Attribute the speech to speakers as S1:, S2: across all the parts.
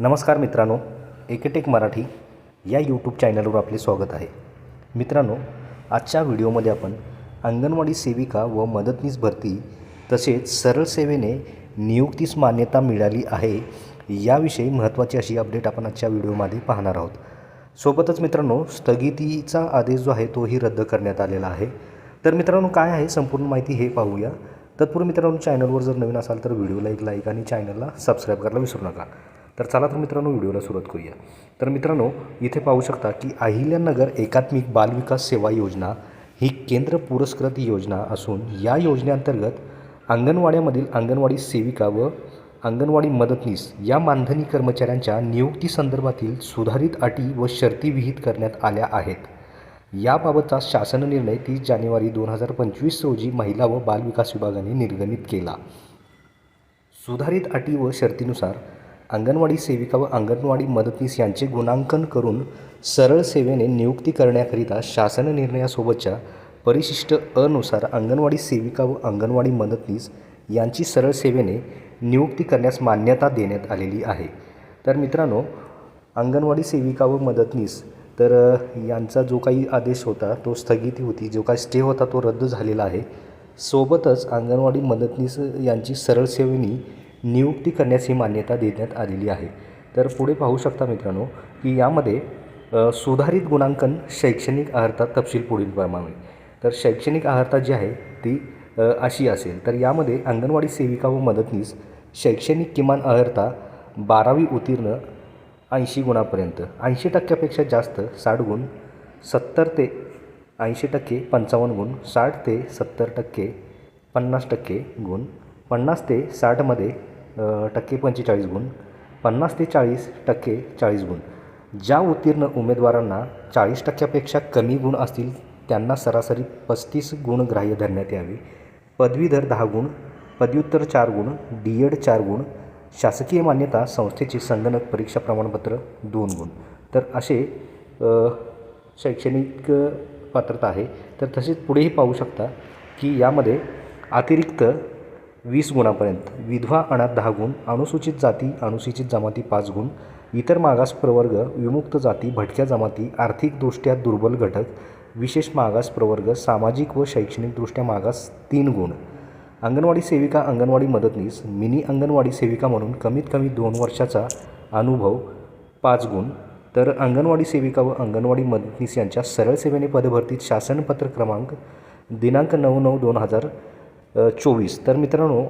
S1: नमस्कार मित्रांनो एकेटेक मराठी या यूट्यूब चॅनलवर आपले स्वागत आहे. मित्रांनो आजच्या व्हिडिओमध्ये आपण अंगणवाडी सेविका व मदतनीस भरती तसेच सरळ सेवेने नियुक्तीस मान्यता मिळाली आहे याविषयी महत्त्वाची अशी अपडेट आपण आजच्या व्हिडिओमध्ये पाहणार आहोत. सोबतच मित्रांनो स्थगितीचा आदेश जो आहे तोही रद्द करण्यात आलेला आहे. तर मित्रांनो काय आहे संपूर्ण माहिती हे पाहूया. तत्पूर्वी मित्रांनो चॅनलवर जर नवीन असाल तर व्हिडिओला एक लाईक आणि चॅनलला सबस्क्राईब करायला विसरू नका. तर चला तर मित्रांनो व्हिडिओला सुरुवात करूया. तर मित्रांनो इथे पाहू शकता की अहिल्यानगर एकात्मिक बालविकास सेवा योजना ही केंद्र पुरस्कृत योजना असून या योजनेअंतर्गत अंगणवाड्यामधील अंगणवाडी सेविका व अंगणवाडी मदतनीस या मानधनी कर्मचाऱ्यांच्या नियुक्तीसंदर्भातील सुधारित अटी व शर्ती विहित करण्यात आल्या आहेत. याबाबतचा शासन निर्णय तीस जानेवारी दोन हजार पंचवीस रोजी महिला व बालविकास विभागाने निर्गमित केला. सुधारित अटी व शर्तीनुसार अंगणवाडी सेविका व अंगणवाडी मदतनीस यांचे गुणांकन करून सरळ सेवेने नियुक्ती करण्याकरिता शासन निर्णयासोबतच्या परिशिष्ट अनुसार अंगणवाडी सेविका व अंगणवाडी मदतनीस यांची सरळ सेवेने नियुक्ती करण्यास मान्यता देण्यात आलेली आहे. तर मित्रांनो अंगणवाडी सेविका व मदतनीस तर यांचा जो काही आदेश होता तो स्थगिती होती. जो काही स्टे होता तो रद्द झालेला आहे. सोबतच अंगणवाडी मदतनीस यांची सरळ सेवेनी नियुक्ती करण्यास ही मान्यता देण्यात आलेली आहे. तर पुढे पाहू शकता मित्रांनो की यामध्ये सुधारित गुणांकन शैक्षणिक अर्हता तपशील पुढील प्रमाणे. तर शैक्षणिक अर्हता जी आहे ती अशी असेल. तर यामध्ये अंगणवाडी सेविका व मदतनीस शैक्षणिक किमान अर्हता बारावी उत्तीर्ण ऐंशी गुणापर्यंत ऐंशी टक्क्यापेक्षा जास्त साठ गुण सत्तर ते ऐंशी टक्के पंचावन्न गुण साठ ते सत्तर टक्के पन्नास टक्के गुण पन्नास ते साठमध्ये टक्के पंचेचाळीस गुण पन्नास ते चाळीस टक्के चाळीस गुण. ज्या उत्तीर्ण उमेदवारांना चाळीस टक्क्यापेक्षा कमी गुण असतील त्यांना सरासरी पस्तीस गुण ग्राह्य धरण्यात यावे. पदवीधर दहा गुण पदव्युत्तर चार गुण डी एड चार गुण शासकीय मान्यता संस्थेचे संगणक परीक्षा प्रमाणपत्र दोन गुण. तर असे शैक्षणिक पात्रता आहे. तर तसेच पुढेही पाहू शकता की यामध्ये अतिरिक्त वीस गुणापर्यंत. विधवा अनाथ दहा गुण अनुसूचित जाती अनुसूचित जमाती पाच गुण इतर मागास प्रवर्ग विमुक्त जाती भटक्या जमाती आर्थिकदृष्ट्या दुर्बल घटक विशेष मागास प्रवर्ग सामाजिक व शैक्षणिकदृष्ट्या मागास तीन गुण. अंगणवाडी सेविका अंगणवाडी मदतनीस मिनी अंगणवाडी सेविका म्हणून कमीत कमी दोन वर्षाचा अनुभव पाच गुण. तर अंगणवाडी सेविका व अंगणवाडी मदतनीस यांच्या सरळ सेवेने पदभरतीत शासनपत्र क्रमांक दिनांक नऊ नऊ दोन हजार चोवीस. तर मित्रांनो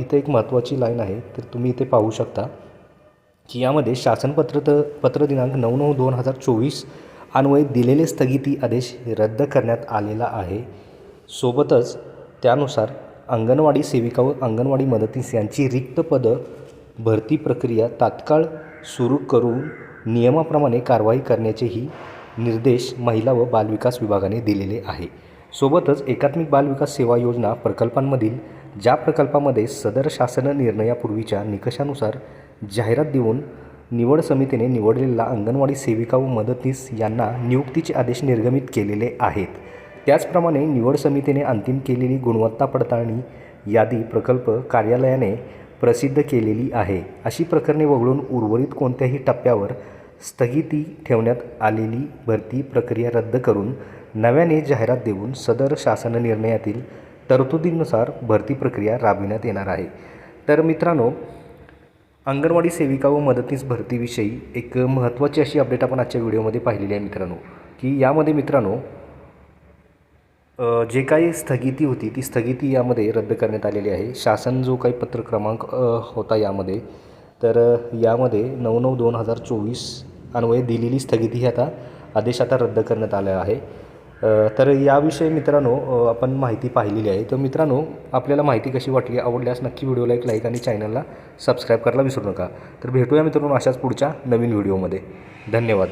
S1: इथे एक महत्त्वाची लाईन आहे तर तुम्ही इथे पाहू शकता की यामध्ये शासनपत्र त पत्र दिनांक नऊ नऊ दोन हजार चोवीस अन्वये दिलेले स्थगिती आदेश रद्द करण्यात आलेला आहे. सोबतच त्यानुसार अंगणवाडी सेविका व अंगणवाडी मदतीस यांची रिक्त पदं भरती प्रक्रिया तात्काळ सुरू करून नियमाप्रमाणे कारवाई करण्याचेही निर्देश महिला व बालविकास विभागाने दिलेले आहे. सोबतच एकात्मिक बालविकास सेवा योजना प्रकल्पांमधील ज्या प्रकल्पामध्ये सदर शासन निर्णयापूर्वीच्या निकषानुसार जाहिरात देऊन निवड समितीने निवडलेला अंगणवाडी सेविका व मदतनीस यांना नियुक्तीचे आदेश निर्गमित केलेले आहेत. त्याचप्रमाणे निवड समितीने अंतिम केलेली गुणवत्ता पडताळणी यादी प्रकल्प कार्यालयाने प्रसिद्ध केलेली आहे. अशी प्रकरणे वगळून उर्वरित कोणत्याही टप्प्यावर स्थगिती ठेवण्यात आलेली भरती प्रक्रिया रद्द करून नव्याने जाहिरात देऊन सदर शासन निर्णयातील तरतुदीनुसार भरती प्रक्रिया राबविण्यात येणार आहे. तर मित्रांनो अंगणवाडी सेविका व मदतनीस भरतीविषयी एक महत्त्वाची अशी अपडेट आपण आजच्या व्हिडिओमध्ये पाहिलेली आहे मित्रांनो की यामध्ये मित्रांनो जे काही स्थगिती होती ती स्थगिती यामध्ये रद्द करण्यात आलेली आहे. शासन जो काही पत्र क्रमांक होता यामध्ये तर यामध्ये नऊ नऊ दोन हजार चोवीस अन्वये दिलेली स्थगिती ही आता आदेश आता रद्द करण्यात आला आहे. तर याविषयी मित्रांनो आपण माहिती पाहिलेली आहे. तर मित्रांनो आपल्याला माहिती कशी वाटली आवडल्यास नक्की व्हिडिओला एक लाईक आणि चॅनलला सबस्क्राईब करायला विसरू नका. तर भेटूया मित्रांनो अशाच पुढच्या नवीन व्हिडिओमध्ये धन्यवाद.